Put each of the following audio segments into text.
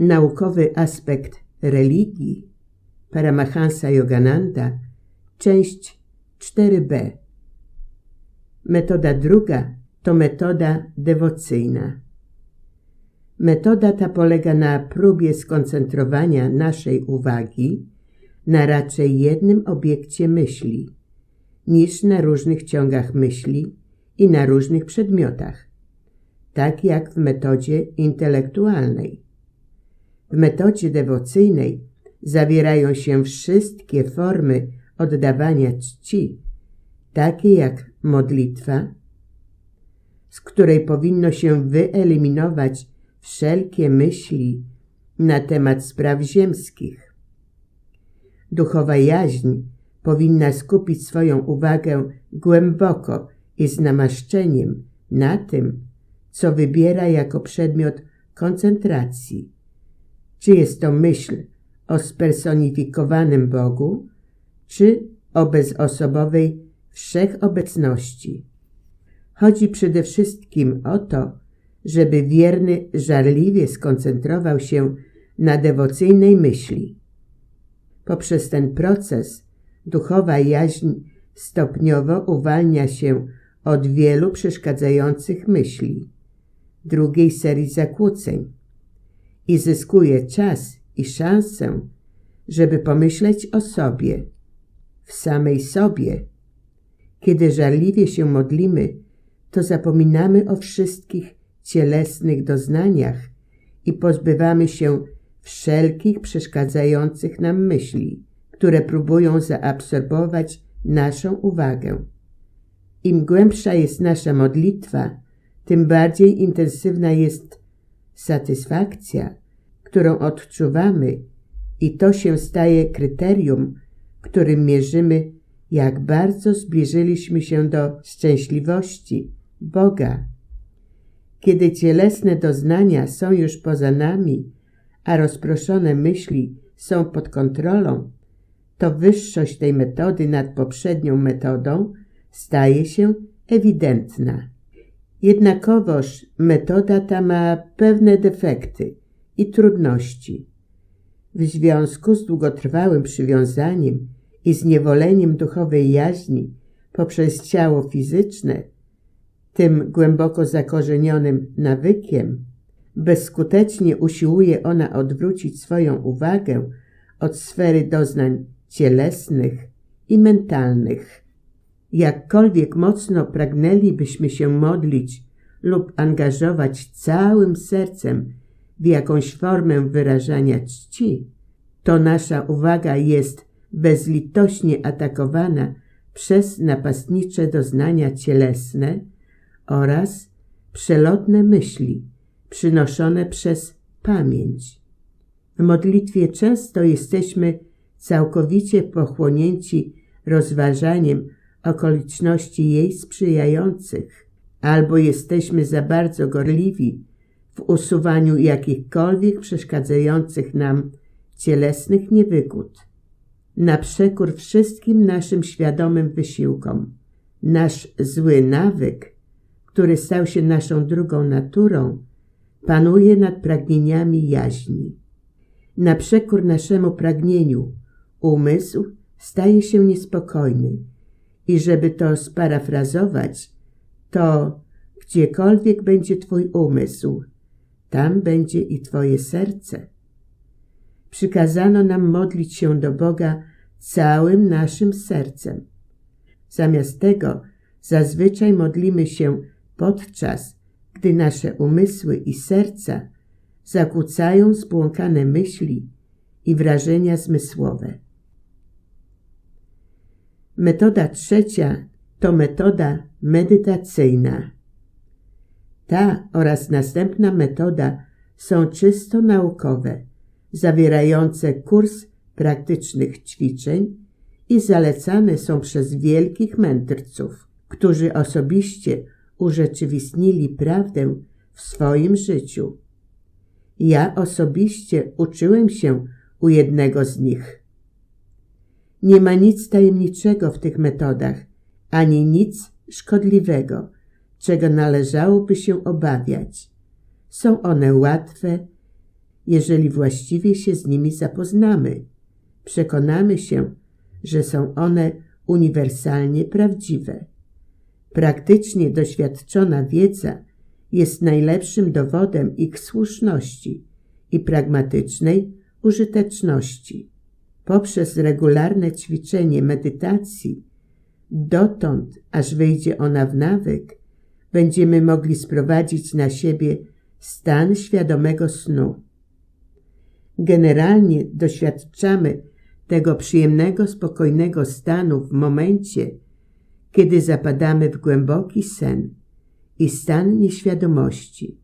Naukowy aspekt religii Paramahansa Yogananda, część 4b. Metoda druga to metoda dewocyjna. Metoda ta polega na próbie skoncentrowania naszej uwagi na raczej jednym obiekcie myśli, niż na różnych ciągach myśli i na różnych przedmiotach, tak jak w metodzie intelektualnej. W metodzie dewocyjnej zawierają się wszystkie formy oddawania czci, takie jak modlitwa, z której powinno się wyeliminować wszelkie myśli na temat spraw ziemskich. Duchowa jaźń powinna skupić swoją uwagę głęboko i z namaszczeniem na tym, co wybiera jako przedmiot koncentracji. Czy jest to myśl o spersonifikowanym Bogu, czy o bezosobowej wszechobecności. Chodzi przede wszystkim o to, żeby wierny żarliwie skoncentrował się na dewocyjnej myśli. Poprzez ten proces duchowa jaźń stopniowo uwalnia się od wielu przeszkadzających myśli, drugiej serii zakłóceń i zyskuje czas i szansę, żeby pomyśleć o sobie, w samej sobie. Kiedy żarliwie się modlimy, to zapominamy o wszystkich cielesnych doznaniach i pozbywamy się wszelkich przeszkadzających nam myśli, które próbują zaabsorbować naszą uwagę. Im głębsza jest nasza modlitwa, tym bardziej intensywna jest satysfakcja, którą odczuwamy i to się staje kryterium, którym mierzymy, jak bardzo zbliżyliśmy się do szczęśliwości Boga. Kiedy cielesne doznania są już poza nami, a rozproszone myśli są pod kontrolą, to wyższość tej metody nad poprzednią metodą staje się ewidentna. Jednakowoż metoda ta ma pewne defekty i trudności. W związku z długotrwałym przywiązaniem i zniewoleniem duchowej jaźni poprzez ciało fizyczne, tym głęboko zakorzenionym nawykiem, bezskutecznie usiłuje ona odwrócić swoją uwagę od sfery doznań cielesnych i mentalnych. Jakkolwiek mocno pragnęlibyśmy się modlić lub angażować całym sercem w jakąś formę wyrażania czci, to nasza uwaga jest bezlitośnie atakowana przez napastnicze doznania cielesne oraz przelotne myśli przynoszone przez pamięć. W modlitwie często jesteśmy całkowicie pochłonięci rozważaniem okoliczności jej sprzyjających, albo jesteśmy za bardzo gorliwi w usuwaniu jakichkolwiek przeszkadzających nam cielesnych niewygód. Na przekór wszystkim naszym świadomym wysiłkom, nasz zły nawyk, który stał się naszą drugą naturą, panuje nad pragnieniami jaźni. Na przekór naszemu pragnieniu umysł staje się niespokojny i żeby to sparafrazować, to gdziekolwiek będzie Twój umysł, tam będzie i Twoje serce. Przykazano nam modlić się do Boga całym naszym sercem. Zamiast tego zazwyczaj modlimy się podczas, gdy nasze umysły i serca zakłócają zbłąkane myśli i wrażenia zmysłowe. Metoda trzecia to metoda medytacyjna. Ta oraz następna metoda są czysto naukowe, zawierające kurs praktycznych ćwiczeń i zalecane są przez wielkich mędrców, którzy osobiście urzeczywistnili prawdę w swoim życiu. Ja osobiście uczyłem się u jednego z nich. Nie ma nic tajemniczego w tych metodach, ani nic szkodliwego, czego należałoby się obawiać. Są one łatwe jeżeli właściwie się z nimi zapoznamy. Przekonamy się, że są one uniwersalnie prawdziwe. Praktycznie doświadczona wiedza jest najlepszym dowodem ich słuszności i pragmatycznej użyteczności. Poprzez regularne ćwiczenie medytacji, dotąd aż wyjdzie ona w nawyk, będziemy mogli sprowadzić na siebie stan świadomego snu. Generalnie doświadczamy tego przyjemnego, spokojnego stanu w momencie, kiedy zapadamy w głęboki sen i stan nieświadomości,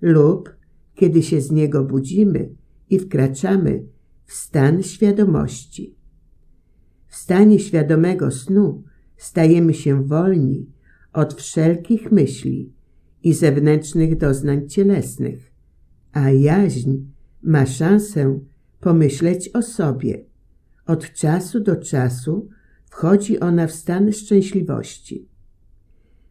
lub kiedy się z niego budzimy i wkraczamy w stan świadomości. W stanie świadomego snu stajemy się wolni od wszelkich myśli i zewnętrznych doznań cielesnych, a jaźń ma szansę pomyśleć o sobie. Od czasu do czasu wchodzi ona w stan szczęśliwości.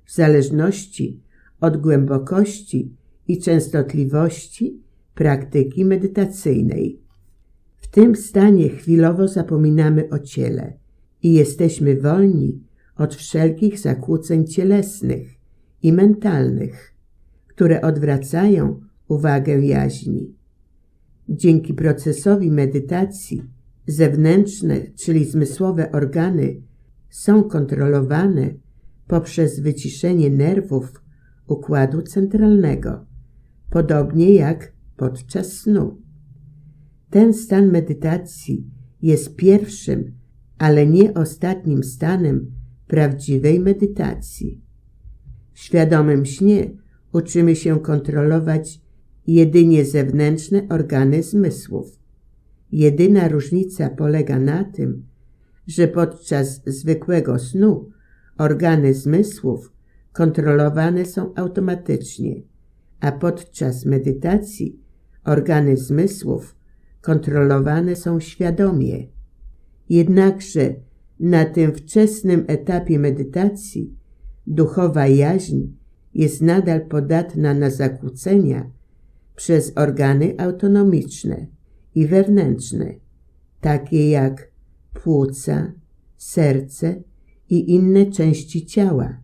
W zależności od głębokości i częstotliwości praktyki medytacyjnej. W tym stanie chwilowo zapominamy o ciele i jesteśmy wolni od wszelkich zakłóceń cielesnych i mentalnych, które odwracają uwagę jaźni. Dzięki procesowi medytacji zewnętrzne, czyli zmysłowe organy są kontrolowane poprzez wyciszenie nerwów układu centralnego, podobnie jak podczas snu. Ten stan medytacji jest pierwszym, ale nie ostatnim stanem prawdziwej medytacji. W świadomym śnie uczymy się kontrolować jedynie zewnętrzne organy zmysłów. Jedyna różnica polega na tym, że podczas zwykłego snu organy zmysłów kontrolowane są automatycznie, a podczas medytacji organy zmysłów kontrolowane są świadomie. Jednakże na tym wczesnym etapie medytacji duchowa jaźń jest nadal podatna na zakłócenia przez organy autonomiczne i wewnętrzne, takie jak płuca, serce i inne części ciała,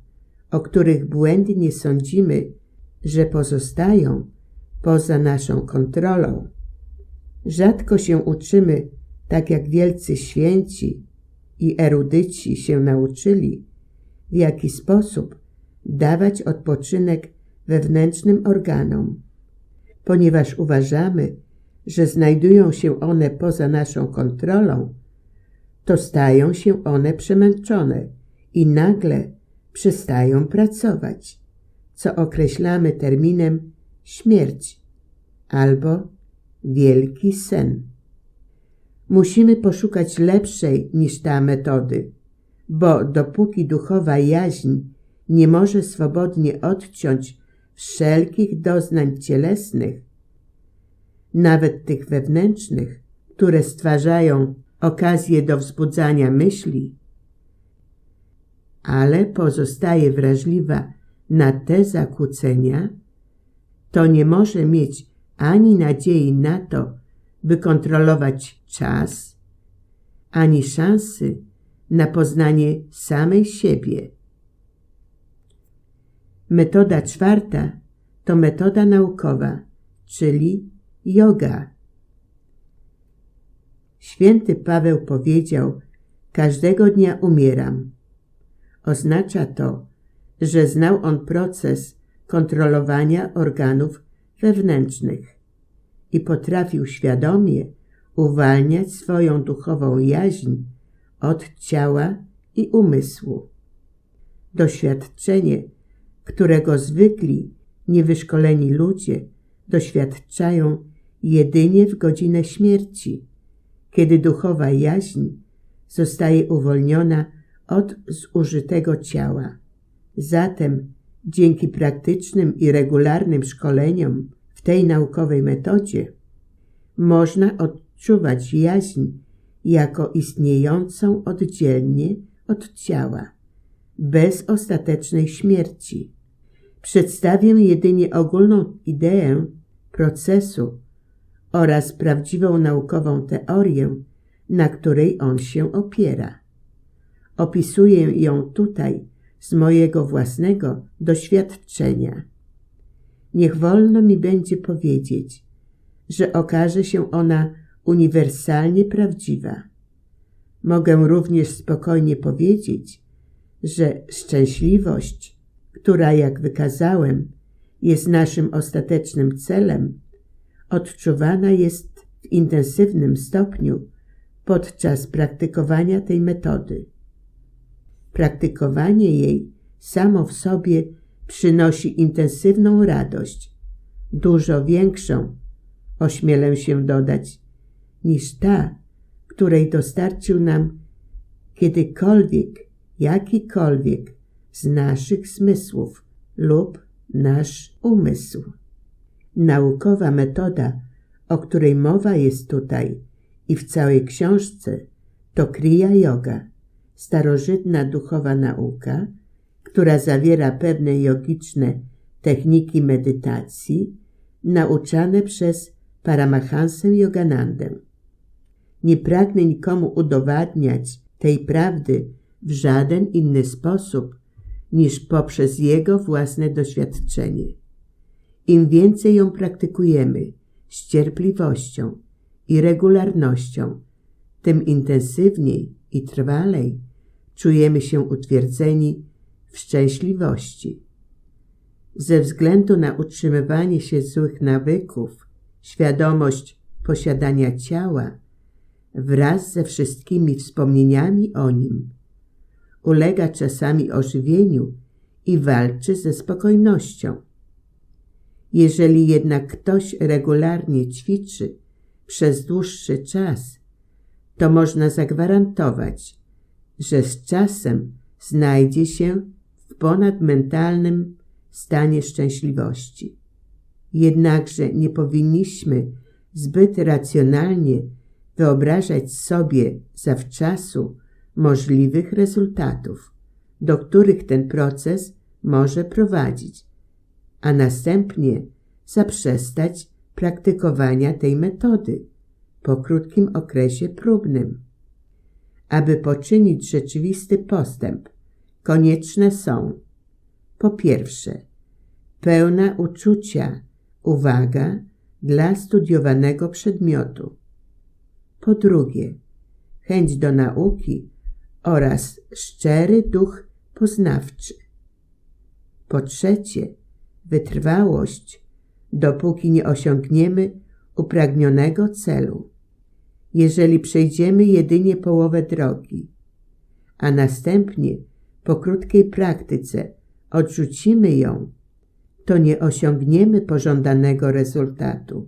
o których błędnie sądzimy, że pozostają poza naszą kontrolą. Rzadko się uczymy, tak jak wielcy święci i erudyci się nauczyli, w jaki sposób dawać odpoczynek wewnętrznym organom, ponieważ uważamy, że znajdują się one poza naszą kontrolą, to stają się one przemęczone i nagle przestają pracować, co określamy terminem śmierć albo wielki sen. Musimy poszukać lepszej niż ta metody, bo dopóki duchowa jaźń nie może swobodnie odciąć wszelkich doznań cielesnych, nawet tych wewnętrznych, które stwarzają okazję do wzbudzania myśli, ale pozostaje wrażliwa na te zakłócenia, to nie może mieć ani nadziei na to, by kontrolować czas, ani szansy na poznanie samej siebie. Metoda czwarta to metoda naukowa, czyli yoga. Święty Paweł powiedział: Każdego dnia umieram. Oznacza to, że znał on proces kontrolowania organów wewnętrznych i potrafił świadomie uwalniać swoją duchową jaźń od ciała i umysłu. Doświadczenie, którego zwykli, niewyszkoleni ludzie doświadczają jedynie w godzinę śmierci, kiedy duchowa jaźń zostaje uwolniona od zużytego ciała. Zatem dzięki praktycznym i regularnym szkoleniom w tej naukowej metodzie można odczuwać jaźń jako istniejącą oddzielnie od ciała, bez ostatecznej śmierci. Przedstawię jedynie ogólną ideę procesu oraz prawdziwą naukową teorię, na której on się opiera. Opisuję ją tutaj z mojego własnego doświadczenia. Niech wolno mi będzie powiedzieć, że okaże się ona uniwersalnie prawdziwa. Mogę również spokojnie powiedzieć, że szczęśliwość, która, jak wykazałem, jest naszym ostatecznym celem, odczuwana jest w intensywnym stopniu podczas praktykowania tej metody. Praktykowanie jej samo w sobie przynosi intensywną radość, dużo większą, ośmielę się dodać, niż ta, której dostarczył nam kiedykolwiek, jakikolwiek z naszych zmysłów lub nasz umysł. Naukowa metoda, o której mowa jest tutaj i w całej książce, to Kriya Yoga, starożytna duchowa nauka, która zawiera pewne jogiczne techniki medytacji nauczane przez Paramahansę Yoganandę. Nie pragnę nikomu udowadniać tej prawdy w żaden inny sposób niż poprzez jego własne doświadczenie. Im więcej ją praktykujemy z cierpliwością i regularnością, tym intensywniej i trwalej czujemy się utwierdzeni w szczęśliwości. Ze względu na utrzymywanie się złych nawyków, świadomość posiadania ciała wraz ze wszystkimi wspomnieniami o nim ulega czasami ożywieniu i walczy ze spokojnością. Jeżeli jednak ktoś regularnie ćwiczy przez dłuższy czas, to można zagwarantować, że z czasem znajdzie się w ponadmentalnym stanie szczęśliwości. Jednakże nie powinniśmy zbyt racjonalnie wyobrażać sobie zawczasu możliwych rezultatów, do których ten proces może prowadzić, a następnie zaprzestać praktykowania tej metody po krótkim okresie próbnym. Aby poczynić rzeczywisty postęp, konieczne są po pierwsze pełna uczucia, uwaga dla studiowanego przedmiotu. Po drugie, chęć do nauki oraz szczery duch poznawczy. Po trzecie, wytrwałość, dopóki nie osiągniemy upragnionego celu. Jeżeli przejdziemy jedynie połowę drogi, a następnie po krótkiej praktyce odrzucimy ją, to nie osiągniemy pożądanego rezultatu.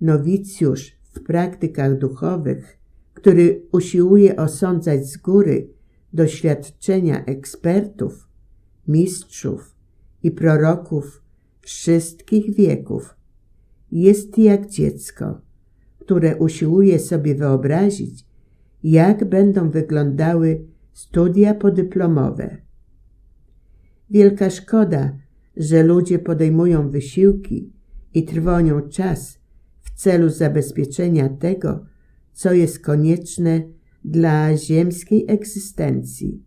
Nowicjusz w praktykach duchowych który usiłuje osądzać z góry doświadczenia ekspertów, mistrzów i proroków wszystkich wieków, jest jak dziecko, które usiłuje sobie wyobrazić, jak będą wyglądały studia podyplomowe. Wielka szkoda, że ludzie podejmują wysiłki i trwonią czas w celu zabezpieczenia tego, co jest konieczne dla ziemskiej egzystencji,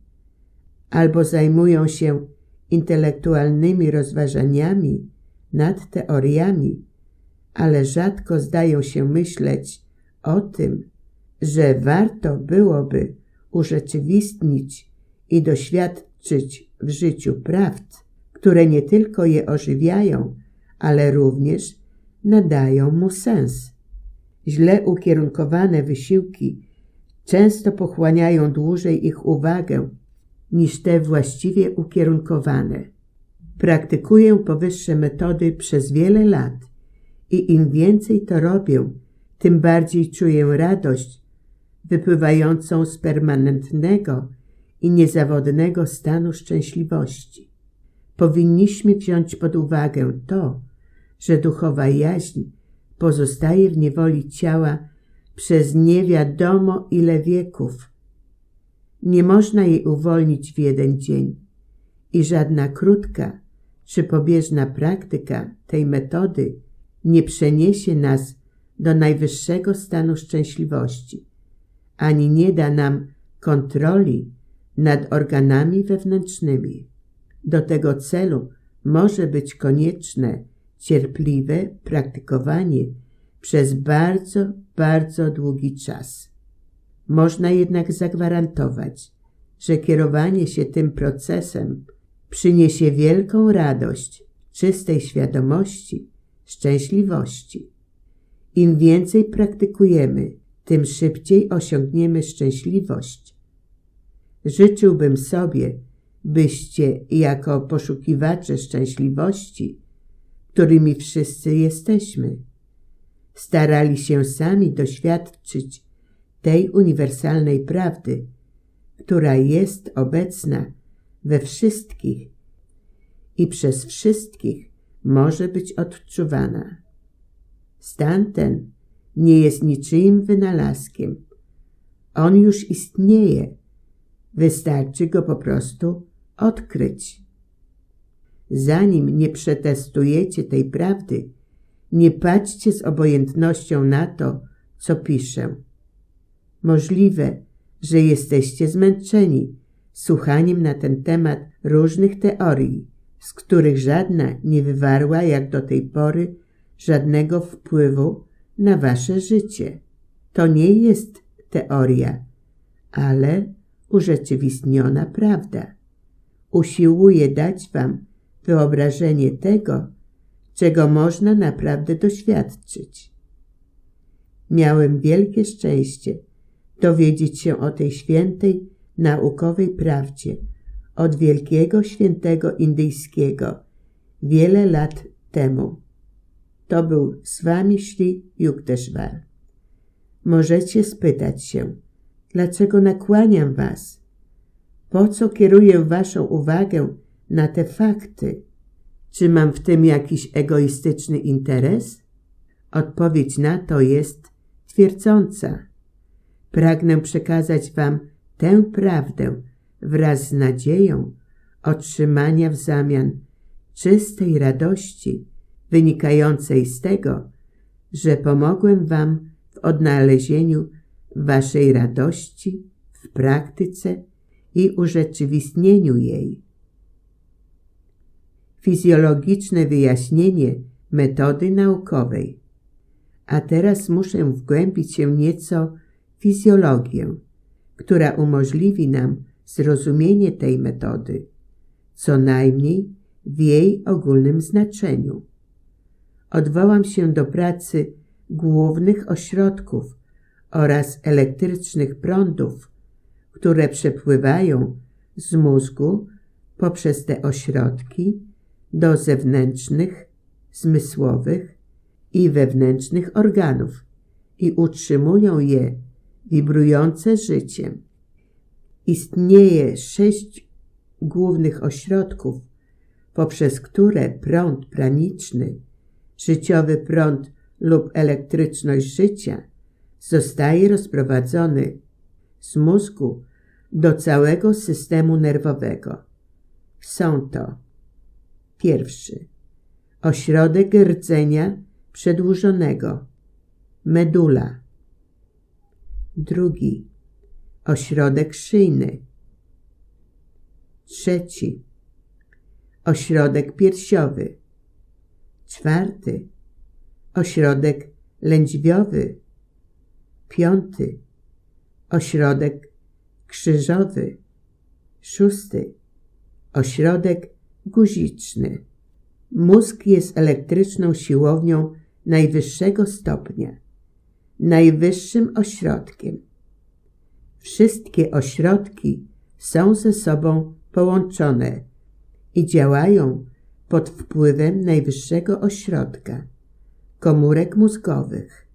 albo zajmują się intelektualnymi rozważaniami nad teoriami, ale rzadko zdają się myśleć o tym, że warto byłoby urzeczywistnić i doświadczyć w życiu prawd, które nie tylko je ożywiają, ale również nadają mu sens. Źle ukierunkowane wysiłki często pochłaniają dłużej ich uwagę niż te właściwie ukierunkowane. Praktykuję powyższe metody przez wiele lat i im więcej to robię, tym bardziej czuję radość wypływającą z permanentnego i niezawodnego stanu szczęśliwości. Powinniśmy wziąć pod uwagę to, że duchowa jaźń pozostaje w niewoli ciała przez nie wiadomo ile wieków. Nie można jej uwolnić w jeden dzień i żadna krótka czy pobieżna praktyka tej metody nie przeniesie nas do najwyższego stanu szczęśliwości, ani nie da nam kontroli nad organami wewnętrznymi. Do tego celu może być konieczne cierpliwe praktykowanie przez bardzo, bardzo długi czas. Można jednak zagwarantować, że kierowanie się tym procesem przyniesie wielką radość, czystej świadomości, szczęśliwości. Im więcej praktykujemy, tym szybciej osiągniemy szczęśliwość. Życzyłbym sobie, byście jako poszukiwacze szczęśliwości, którymi wszyscy jesteśmy, starali się sami doświadczyć tej uniwersalnej prawdy, która jest obecna we wszystkich i przez wszystkich może być odczuwana. Stan ten nie jest niczyim wynalazkiem. On już istnieje. Wystarczy go po prostu odkryć. Zanim nie przetestujecie tej prawdy, nie patrzcie z obojętnością na to, co piszę. Możliwe, że jesteście zmęczeni słuchaniem na ten temat różnych teorii, z których żadna nie wywarła jak do tej pory żadnego wpływu na wasze życie. To nie jest teoria, ale urzeczywistniona prawda. Usiłuje dać wam wyobrażenie tego, czego można naprawdę doświadczyć. Miałem wielkie szczęście dowiedzieć się o tej świętej, naukowej prawdzie od wielkiego świętego indyjskiego wiele lat temu. To był Swami Shri Yukteswar. Możecie spytać się, dlaczego nakłaniam was? Po co kieruję waszą uwagę na te fakty? Czy mam w tym jakiś egoistyczny interes? Odpowiedź na to jest twierdząca. Pragnę przekazać wam tę prawdę wraz z nadzieją otrzymania w zamian czystej radości wynikającej z tego, że pomogłem wam w odnalezieniu waszej radości w praktyce i urzeczywistnieniu jej. Fizjologiczne wyjaśnienie metody naukowej. A teraz muszę wgłębić się nieco w fizjologię, która umożliwi nam zrozumienie tej metody, co najmniej w jej ogólnym znaczeniu. Odwołam się do pracy głównych ośrodków oraz elektrycznych prądów, które przepływają z mózgu poprzez te ośrodki do zewnętrznych, zmysłowych i wewnętrznych organów i utrzymują je wibrujące życiem. Istnieje sześć głównych ośrodków, poprzez które prąd praniczny, życiowy prąd lub elektryczność życia zostaje rozprowadzony z mózgu do całego systemu nerwowego. Są to pierwszy ośrodek rdzenia przedłużonego, medula. Drugi ośrodek szyjny. Trzeci ośrodek piersiowy. Czwarty ośrodek lędźwiowy. Piąty ośrodek krzyżowy. Szósty ośrodek guziczny. Mózg jest elektryczną siłownią najwyższego stopnia, najwyższym ośrodkiem. Wszystkie ośrodki są ze sobą połączone i działają pod wpływem najwyższego ośrodka komórek mózgowych.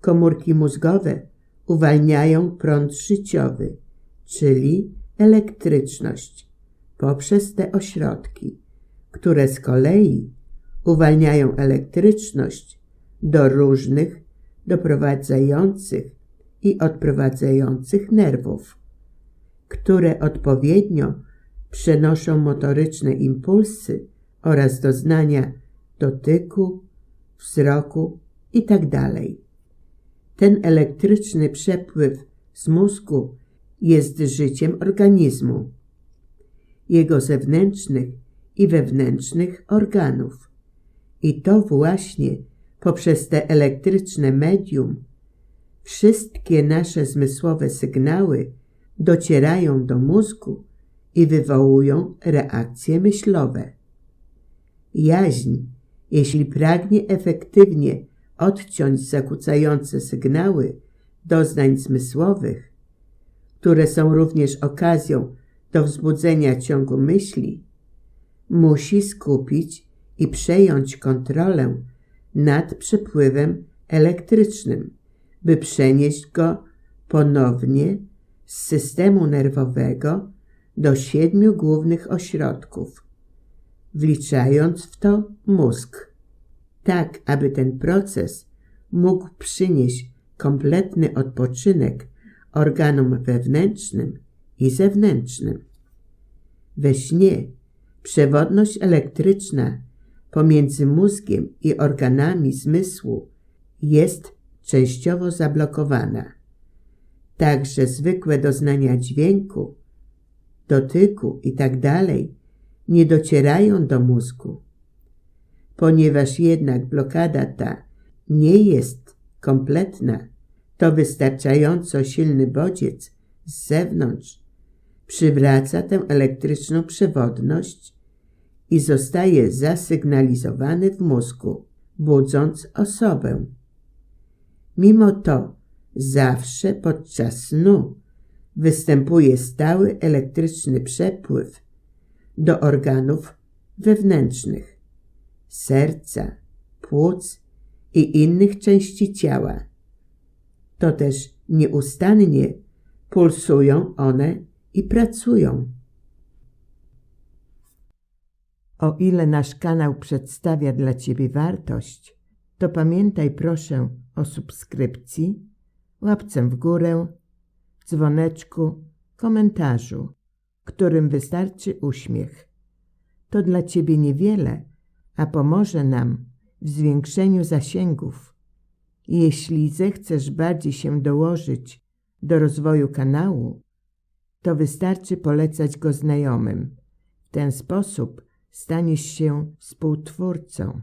Komórki mózgowe uwalniają prąd życiowy, czyli elektryczność, poprzez te ośrodki, które z kolei uwalniają elektryczność do różnych doprowadzających i odprowadzających nerwów, które odpowiednio przenoszą motoryczne impulsy oraz doznania dotyku, wzroku i tak. Ten elektryczny przepływ z mózgu jest życiem organizmu, jego zewnętrznych i wewnętrznych organów. I to właśnie poprzez te elektryczne medium wszystkie nasze zmysłowe sygnały docierają do mózgu i wywołują reakcje myślowe. Jaźń, jeśli pragnie efektywnie odciąć zakłócające sygnały doznań zmysłowych, które są również okazją do wzbudzenia ciągu myśli, musi skupić i przejąć kontrolę nad przepływem elektrycznym, by przenieść go ponownie z systemu nerwowego do siedmiu głównych ośrodków, wliczając w to mózg, tak aby ten proces mógł przynieść kompletny odpoczynek organom wewnętrznym i zewnętrznym. We śnie przewodność elektryczna pomiędzy mózgiem i organami zmysłu jest częściowo zablokowana. Także zwykłe doznania dźwięku, dotyku itd. Nie docierają do mózgu. Ponieważ jednak blokada ta nie jest kompletna, to wystarczająco silny bodziec z zewnątrz przywraca tę elektryczną przewodność i zostaje zasygnalizowany w mózgu, budząc osobę. Mimo to zawsze podczas snu występuje stały elektryczny przepływ do organów wewnętrznych, serca, płuc i innych części ciała. To też nieustannie pulsują one i pracują. O ile nasz kanał przedstawia dla Ciebie wartość, to pamiętaj proszę o subskrypcji, łapce w górę, dzwoneczku, komentarzu, którym wystarczy uśmiech. To dla Ciebie niewiele, a pomoże nam w zwiększeniu zasięgów. Jeśli zechcesz bardziej się dołożyć do rozwoju kanału, to wystarczy polecać go znajomym. W ten sposób staniesz się współtwórcą.